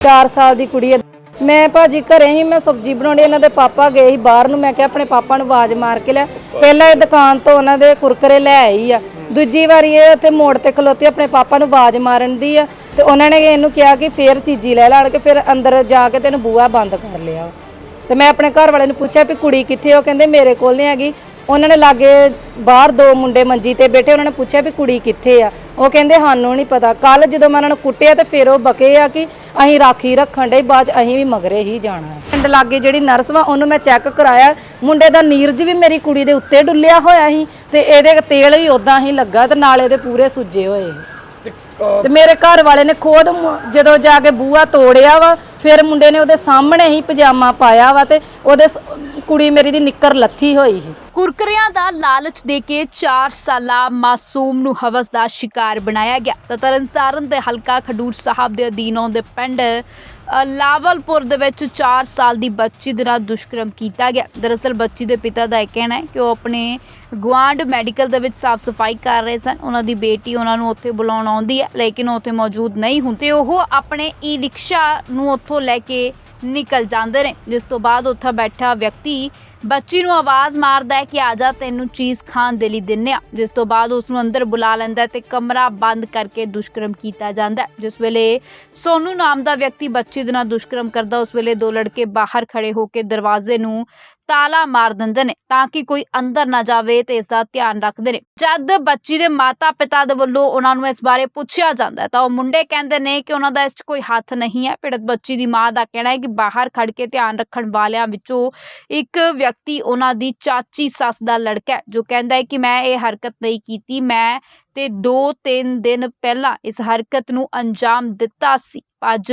4 ਸਾਲ ਦੀ ਕੁੜੀ ਹੈ। ਮੈਂ ਭਾਜੀ ਘਰੇ ਹੀ ਮੈਂ ਸਬਜ਼ੀ ਬਣਾਉਣੀ, ਇਹਨਾਂ ਦੇ ਪਾਪਾ ਗਏ ਸੀ ਬਾਹਰ ਨੂੰ, ਮੈਂ ਕਿਹਾ ਆਪਣੇ ਪਾਪਾ ਨੂੰ ਆਵਾਜ਼ ਮਾਰ ਕੇ ਲੈ। ਪਹਿਲਾਂ ਇਹ ਦੁਕਾਨ ਤੋਂ ਉਹਨਾਂ ਦੇ ਕੁਰਕਰੇ ਲੈ ਆਈ ਆ। ਦੂਜੀ ਵਾਰੀ ਇਹ ਉੱਥੇ ਮੋੜ ਤੇ ਖਲੋਤੀ, ਆਪਣੇ ਪਾਪਾ ਨੂੰ ਆਵਾਜ਼ ਮਾਰਨ ਦੀ ਆ। ਤੇ ਉਹਨਾਂ ਨੇ ਇਹਨੂੰ ਕਿਹਾ ਕਿ ਫੇਰ ਚੀਜ਼ੀ ਲੈ ਲੈਣ ਕੇ ਫਿਰ ਅੰਦਰ ਜਾ ਕੇ ਤੈਨੂੰ ਬੂਹਾ ਬੰਦ ਕਰ ਲਿਆ। ਤੇ ਮੈਂ ਆਪਣੇ ਘਰ ਵਾਲੇ ਨੂੰ ਪੁੱਛਿਆ ਵੀ ਕੁੜੀ ਕਿੱਥੇ ਆ? ਉਹ ਕਹਿੰਦੇ ਮੇਰੇ ਕੋਲ ਨਹੀਂ ਹੈਗੀ। ਉਹਨਾਂ ਨੇ ਲਾਗੇ ਬਾਹਰ ਦੋ ਮੁੰਡੇ ਮੰਜੀ ਤੇ ਬੈਠੇ, ਉਹਨਾਂ ਨੇ ਪੁੱਛਿਆ ਵੀ ਕੁੜੀ ਕਿੱਥੇ ਆ? ਉਹ ਕਹਿੰਦੇ ਸਾਨੂੰ ਨਹੀਂ ਪਤਾ। ਕੱਲ ਜਦੋਂ ਮੈਂ ਉਹਨਾਂ ਨੂੰ ਕੁੱਟਿਆ ਤੇ ਫਿਰ ਉਹ ਬਕੇ ਆ ਕਿ ਅਸੀਂ ਰਾਖੀ ਰੱਖਣ ਦੇ ਬਾਅਦ 'ਚ ਅਸੀਂ ਵੀ ਮਗਰੇ ਹੀ ਜਾਣਾ ਹੈ। ਪਿੰਡ ਲਾਗੇ ਜਿਹੜੀ ਨਰਸ ਵਾ ਉਹਨੂੰ ਮੈਂ ਚੈੱਕ ਕਰਾਇਆ ਮੁੰਡੇ ਦਾ ਨੀਰਜ ਵੀ ਮੇਰੀ ਕੁੜੀ ਦੇ ਉੱਤੇ ਡੁੱਲਿਆ ਹੋਇਆ ਸੀ ਤੇ ਇਹਦੇ ਤੇਲ ਵੀ ਉਦਾਂ ਹੀ ਲੱਗਾ ਤੇ ਨਾਲ ਇਹਦੇ ਪੂਰੇ ਸੁੱਜੇ ਹੋਏ। ਤੇ ਮੇਰੇ ਘਰ ਵਾਲੇ ਨੇ ਖੁਦ ਮੁ- ਜਦੋਂ ਜਾ ਕੇ ਬੂਆ ਤੋੜਿਆ ਵਾ ਫਿਰ ਮੁੰਡੇ ਨੇ ਉਹਦੇ ਸਾਹਮਣੇ ਹੀ ਪਜਾਮਾ ਪਾਇਆ ਵਾ ਤੇ ਉਹਦੇ ਸ- ਕੁੜੀ ਮੇਰੀ ਦੀ ਨਿੱਕਰ ਲੱਥੀ ਹੋਈ ਸੀ ਕੁਰਕਰਿਆਂ ਦਾ ਲਾਲਚ ਦੇ ਕੇ 4 ਸਾਲਾ ਮਾਸੂਮ ਨੂੰ ਹਵਸ ਦਾ ਸ਼ਿਕਾਰ ਬਣਾਇਆ ਗਿਆ। ਤਾਂ ਤਰਨਤਾਰਨ ਦੇ ਹਲਕਾ ਖਡੂਰ ਸਾਹਿਬ ਦੇ ਅਧੀਨ ਆਉਂਦੇ ਪਿੰਡ ਲਾਵਲਪੁਰ ਦੇ ਵਿੱਚ 4 ਸਾਲ ਦੀ ਬੱਚੀ ਦੇ ਨਾਲ ਦੁਸ਼ਕਰਮ ਕੀਤਾ ਗਿਆ। ਦਰਅਸਲ ਬੱਚੀ ਦੇ ਪਿਤਾ ਦਾ ਇਹ ਕਹਿਣਾ ਹੈ ਕਿ ਉਹ ਆਪਣੇ ਗੁਆਂਢ ਮੈਡੀਕਲ ਦੇ ਵਿੱਚ ਸਾਫ਼ ਸਫ਼ਾਈ ਕਰ ਰਹੇ ਸਨ। ਉਹਨਾਂ ਦੀ ਬੇਟੀ ਉਹਨਾਂ ਨੂੰ ਉੱਥੇ ਬੁਲਾਉਣ ਆਉਂਦੀ ਹੈ, ਲੇਕਿਨ ਉਹ ਉੱਥੇ ਮੌਜੂਦ ਨਹੀਂ ਹੁੰਦੇ। ਉਹ ਆਪਣੇ ਈ ਰਿਕਸ਼ਾ ਨੂੰ ਉੱਥੋਂ ਲੈ ਕੇ ਨਿਕਲ ਜਾਂਦੇ ਨੇ। ਜਿਸ ਤੋਂ ਬਾਅਦ ਉੱਥੇ ਬੈਠਾ ਵਿਅਕਤੀ ਬੱਚੀ ਨੂੰ ਆਵਾਜ਼ ਮਾਰਦਾ ਹੈ ਕਿ ਆ ਜਾ, ਤੈਨੂੰ ਚੀਜ਼ ਖਾਣ ਦੇ ਲਈ ਦਿੰਨੇ ਆ। ਜਿਸ ਤੋਂ ਬਾਅਦ ਉਸ ਨੂੰ ਅੰਦਰ ਬੁਲਾ ਲੈਂਦਾ ਤੇ ਕਮਰਾ ਬੰਦ ਕਰਕੇ ਦੁਸ਼ਕਰਮ ਕੀਤਾ ਜਾਂਦਾ ਹੈ। ਜਿਸ ਵੇਲੇ ਸੋਨੂ ਨਾਮ ਦਾ ਵਿਅਕਤੀ ਬੱਚੀ ਦੇ ਨਾਲ ਦੁਸ਼ਕਰਮ ਕਰਦਾ, ਉਸ ਵੇਲੇ ਦੋ ਲੜਕੇ ਬਾਹਰ ਖੜੇ ਹੋ ਕੇ ਦਰਵਾਜ਼ੇ ਨੂੰ ਤਾਲਾ ਮਾਰ ਦਿੰਦੇ ਨੇ ਤਾਂ ਕਿ ਕੋਈ ਅੰਦਰ ਨਾ ਜਾਵੇ ਤੇ ਇਸ ਦਾ ਧਿਆਨ ਰੱਖਦੇ ਨੇ। ਜਦ ਬੱਚੀ ਦੇ ਮਾਤਾ ਪਿਤਾ ਦੇ ਵੱਲੋਂ ਉਹਨਾਂ ਨੂੰ ਇਸ ਬਾਰੇ ਪੁੱਛਿਆ ਜਾਂਦਾ ਤਾਂ ਉਹ ਮੁੰਡੇ ਕਹਿੰਦੇ ਨੇ ਕਿ ਉਹਨਾਂ ਦਾ ਇਸ 'ਚ ਕੋਈ ਹੱਥ ਨਹੀਂ ਹੈ। ਪੀੜਤ ਬੱਚੀ ਦੀ ਮਾਂ ਦਾ ਕਹਿਣਾ ਹੈ ਕਿ ਬਾਹਰ ਖੜ ਕੇ ਧਿਆਨ ਰੱਖਣ ਵਾਲਿਆਂ ਵਿੱਚੋਂ ਇੱਕ ਵਿਅਕਤੀ ਉਹਨਾਂ ਦੀ ਚਾਚੀ ਸੱਸ ਦਾ ਲੜਕਾ ਹੈ, ਜੋ ਕਹਿੰਦਾ ਹੈ ਕਿ ਮੈਂ ਇਹ ਹਰਕਤ ਨਹੀਂ ਕੀਤੀ। ਮੈਂ ਤੇ 2-3 ਦਿਨ ਪਹਿਲਾਂ ਇਸ ਹਰਕਤ ਨੂੰ ਅੰਜਾਮ ਦਿੱਤਾ ਸੀ। ਅੱਜ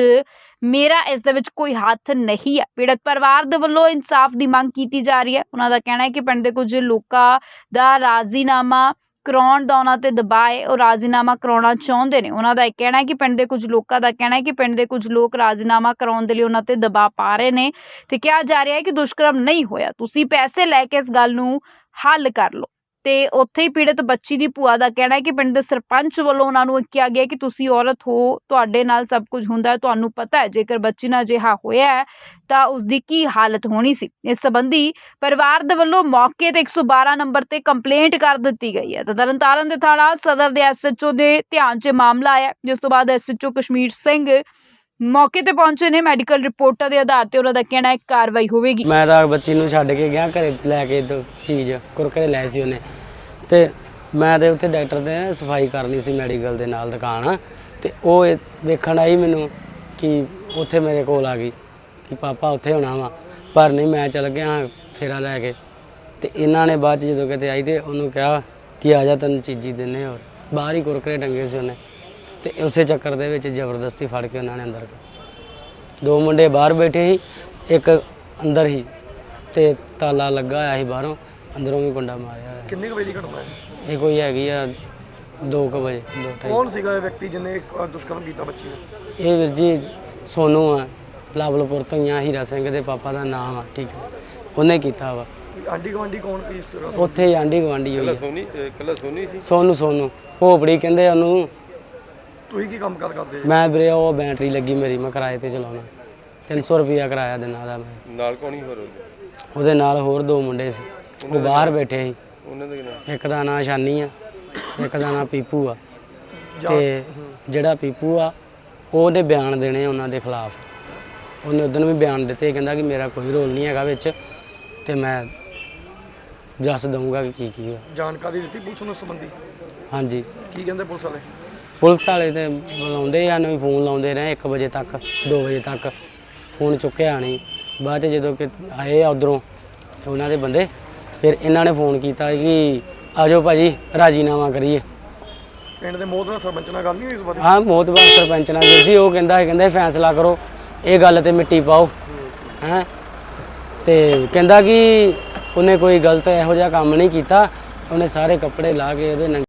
ਮੇਰਾ ਇਸ ਦੇ ਵਿੱਚ ਕੋਈ ਹੱਥ ਨਹੀਂ ਹੈ। ਪੀੜਤ ਪਰਿਵਾਰ ਦੇ ਵੱਲੋਂ ਇਨਸਾਫ ਦੀ ਮੰਗ ਕੀਤੀ ਜਾ ਰਹੀ ਹੈ। ਉਹਨਾਂ ਦਾ ਕਹਿਣਾ ਹੈ ਕਿ ਪਿੰਡ ਦੇ ਕੁਝ ਲੋਕਾਂ ਦਾ ਰਾਜ਼ੀਨਾਮਾ ਕਰਾਉਣ ਦਾ ਉਹਨਾਂ ਤੇ ਦਬਾਅ ਹੈ। ਉਹ ਰਾਜ਼ੀਨਾਮਾ ਕਰਾਉਣਾ ਚਾਹੁੰਦੇ ਨੇ। ਉਹਨਾਂ ਦਾ ਇਹ ਕਹਿਣਾ ਹੈ ਕਿ ਪਿੰਡ ਦੇ ਕੁਝ ਲੋਕਾਂ ਦਾ ਕਹਿਣਾ ਹੈ ਕਿ ਪਿੰਡ ਦੇ ਕੁਝ ਲੋਕ ਰਾਜ਼ੀਨਾਮਾ ਕਰਾਉਣ ਦੇ ਲਈ ਉਹਨਾਂ ਤੇ ਦਬਾਅ ਪਾ ਰਹੇ ਨੇ ਤੇ ਕਿਹਾ ਜਾ ਰਿਹਾ ਹੈ ਕਿ ਦੁਸ਼ਕਰਮ ਨਹੀਂ ਹੋਇਆ। ਤੁਸੀਂ ਪੈਸੇ ਲੈ ਕੇ ਇਸ ਗੱਲ ਨੂੰ ਹੱਲ ਕਰ ਲਓ। ਤੇ ਉੱਥੇ ਹੀ ਪੀੜਤ ਬੱਚੀ ਦੀ ਭੂਆ ਦਾ ਕਹਿਣਾ ਹੈ ਕਿ ਪਿੰਡ ਦੇ ਸਰਪੰਚ ਵੱਲੋਂ ਉਹਨਾਂ ਨੂੰ ਕਿਹਾ ਗਿਆ ਕਿ ਤੁਸੀਂ ਔਰਤ ਹੋ, ਤੁਹਾਡੇ ਨਾਲ ਸਭ ਕੁਝ ਹੁੰਦਾ ਹੈ, ਤੁਹਾਨੂੰ ਪਤਾ ਹੈ, ਜੇਕਰ ਬੱਚੀ ਨਾਲ ਅਜਿਹਾ ਹੋਇਆ ਹੈ, ਤਾਂ ਉਸ ਦੀ ਕੀ ਹਾਲਤ ਹੋਣੀ ਸੀ? ਇਸ ਸੰਬੰਧੀ ਪਰਿਵਾਰ ਦੇ ਵੱਲੋਂ ਮੌਕੇ ਤੇ 112 ਨੰਬਰ ਤੇ ਕੰਪਲੇਂਟ ਕਰ ਦਿੱਤੀ ਗਈ ਹੈ। ਤਾਂ ਤਰਨਤਾਰਨ ਦੇ ਥਾਣਾ ਸਦਰ ਦੇ ਐਸਐਚਓ ਦੇ ਧਿਆਨ 'ਚ ਮਾਮਲਾ ਆਇਆ ਜਿਸ ਤੋਂ ਬਾਅਦ ਐਸਐਚਓ ਕਸ਼ਮੀਰ ਸਿੰਘ ਮੌਕੇ ਤੇ ਪਹੁੰਚੇ ਨੇ। ਮੈਡੀਕਲ ਰਿਪੋਰਟਾਂ ਦੇ ਆਧਾਰ ਤੇ ਉਹਨਾਂ ਦਾ ਕਹਿਣਾ ਹੈ, ਕਾਰਵਾਈ ਹੋਵੇਗੀ। ਮੈਂ ਤਾਂ ਬੱਚੀ ਨੂੰ ਛੱਡ ਕੇ ਗਿਆ, ਘਰੇ ਲੈ ਕੇ ਚੀਜ਼, ਕੁਰਕਰੇ ਲੈ ਸੀ ਉਹਨੇ। ਤੇ ਮੈਂ ਤੇ ਉੱਥੇ ਡਾਕਟਰ ਦੇ ਸਫ਼ਾਈ ਕਰਨੀ ਸੀ ਮੈਡੀਕਲ ਦੇ ਨਾਲ ਦੁਕਾਨ। ਤੇ ਉਹ ਇਹ ਵੇਖਣ ਆਈ ਮੈਨੂੰ ਕਿ ਉੱਥੇ ਮੇਰੇ ਕੋਲ ਆ ਗਈ ਕਿ ਪਾਪਾ ਉੱਥੇ ਹੋਣਾ ਵਾ। ਪਰ ਨਹੀਂ, ਮੈਂ ਚਲ ਗਿਆ ਫੇਰਾ ਲੈ ਕੇ। ਤੇ ਇਹਨਾਂ ਨੇ ਬਾਅਦ 'ਚ ਜਦੋਂ ਕਿਤੇ ਆਈ ਤੇ ਉਹਨੂੰ ਕਿਹਾ ਕਿ ਆ ਜਾ ਤੈਨੂੰ ਚੀਜ਼ੀ ਦਿੰਨੇ ਹੋਰ। ਬਾਹਰ ਹੀ ਕੁਰਕਰੇ ਟੰਗੇ ਸੀ ਉਹਨੇ। ਤੇ ਉਸੇ ਚੱਕਰ ਦੇ ਵਿੱਚ ਜ਼ਬਰਦਸਤੀ ਫੜ ਕੇ ਉਹਨਾਂ ਨੇ ਅੰਦਰ ਦੋ ਮੁੰਡੇ ਬਾਹਰ ਬੈਠੇ ਸੀ, ਇੱਕ ਅੰਦਰ ਹੀ ਤੇ ਤਾਲਾ ਲੱਗਾ ਹੋਇਆ ਸੀ ਬਾਹਰੋਂ। ਅੰਦਰੋਂ ਵੀ ਕੁੰਡਾ ਮਾਰਿਆ ਹੋਇਆ। ਕਿੰਨੇ ਕੁ ਵਜੇ ਦੀ ਘਟਨਾ ਹੈ? ਇਹ ਕੋਈ ਹੈਗੀ ਆ 2 ਵਜੇ ਦੋ ਢਾਈ। ਕੌਣ ਸੀਗਾ ਇਹ ਵਿਅਕਤੀ ਜਿਹਨੇ ਅ, ਦੁਸ਼ਕਰਮ ਕੀਤਾ ਬੱਚੀ ਨਾਲ ਇਹ ਵੀਰ ਜੀ ਸੋਨੂ ਆ ਲਾਵਲਪੁਰ ਤੋਂ ਹੀ ਆ ਹੀਰਾ ਸਿੰਘ ਦੇ ਪਾਪਾ ਦਾ ਨਾਮ ਆ ਠੀਕ ਹੈ ਉਹਨੇ ਕੀਤਾ ਵਾ। ਆਂਢੀ ਗੁਆਂਢੀ ਕੌਣ ਕੀ ਤਰ੍ਹਾਂ ਉੱਥੇ ਹੀ ਆਂਢੀ ਗਵਾਂਢੀ ਹੋਈ ਆ। ਸੋਨੀ ਕੱਲਾ ਸੋਨੀ ਸੀ? ਸੋਨੂ ਸੋਨੂ। ਭੋਪੜੀ ਕਹਿੰਦੇ ਉਹਨੂੰ। ਤੁਸੀਂ ਕੀ ਕੰਮ ਕਰ ਕਰਦੇ? ਮੈਂ ਵੀਰੇ ਉਹ ਬੈਟਰੀ ਲੱਗੀ ਮੇਰੀ ਮੈਂ ਕਿਰਾਏ ਤੇ ਚਲਾਉਣਾ। 300 ਰੁਪਿਆ ਕਿਰਾਇਆ ਦਿਨਾਂ ਦਾ ਮੈਂ। ਨਾਲ ਕੌਣ ਹੋਰ? ਉਹਦੇ ਨਾਲ ਹੋਰ ਦੋ ਮੁੰਡੇ ਸੀ। ਉਹ ਬਾਹਰ ਬੈਠੇ ਸੀ। ਉਹਨਾਂ ਦੇ ਨਾਮ ਇੱਕ ਦਾ ਨਾਂ ਸ਼ਾਨੀ ਆ ਇੱਕ ਦਾ ਨਾਂ ਪੀਪੂ ਆ। ਤੇ ਜਿਹੜਾ ਪੀਪੂ ਆ ਉਹਦੇ ਬਿਆਨ ਦੇਣੇ ਆ ਉਹਨਾਂ ਦੇ ਖਿਲਾਫ। ਉਹਨੇ ਉਦੋਂ ਵੀ ਬਿਆਨ ਦਿੱਤੇ ਕਹਿੰਦਾ ਕਿ ਮੇਰਾ ਕੋਈ ਰੋਲ ਨਹੀਂ ਹੈਗਾ ਵਿੱਚ ਤੇ ਮੈਂ ਜੱਸ ਦਊਂਗਾ ਕਿ ਕੀ ਕੀ ਆ। ਜਾਣਕਾਰੀ ਦਿੱਤੀ ਪੁਲਿਸ ਨੂੰ ਇਸ ਸੰਬੰਧੀ? ਹਾਂਜੀ। ਕੀ ਕਹਿੰਦੇ ਪੁਲਿਸ ਵਾਲੇ? ਪੁਲਿਸ ਵਾਲੇ ਤੇ ਬੁਲਾਉਂਦੇ ਆ ਵੀ ਫੋਨ ਲਾਉਂਦੇ ਰਹੇ 1 ਵਜੇ ਤੱਕ 2 ਵਜੇ ਤੱਕ। ਫੋਨ ਚੁੱਕਿਆ ਨਹੀਂ। ਬਾਅਦ ਚ ਜਦੋਂ ਕਿ ਆਏ ਆ ਉਧਰੋਂ ਤੇ ਉਹਨਾਂ ਦੇ ਬੰਦੇ ਫਿਰ ਇਹਨਾਂ ਨੇ ਫੋਨ ਕੀਤਾ ਕਿ ਆਜੋ ਭਾਜੀ ਰਾਜੀਨਾਮਾ ਕਰੀਏ। ਪਿੰਡ ਦੇ ਮੋਹਤ ਨਾਲ ਸਰਪੰਚ ਨਾਲ ਗੱਲ ਨਹੀਂ ਹੋਈ ਇਸ ਬਾਰੇ? ਹਾਂ ਮੋਤਬਾਰ ਸਰਪੰਚ ਨਾਲ ਵੀਰ ਜੀ ਉਹ ਕਹਿੰਦਾ ਹੈ ਕਹਿੰਦਾ ਫੈਸਲਾ ਕਰੋ ਇਹ ਗੱਲ ਤੇ ਮਿੱਟੀ ਪਾਓ। ਹੈ? ਤੇ ਕਹਿੰਦਾ ਕਿ ਉਹਨੇ ਕੋਈ ਗਲਤ ਇਹੋ ਜਿਹਾ ਕੰਮ ਨਹੀਂ ਕੀਤਾ ਉਹਨੇ ਸਾਰੇ ਕੱਪੜੇ ਲਾ ਕੇ ਉਹਦੇ ਨੰਗੇ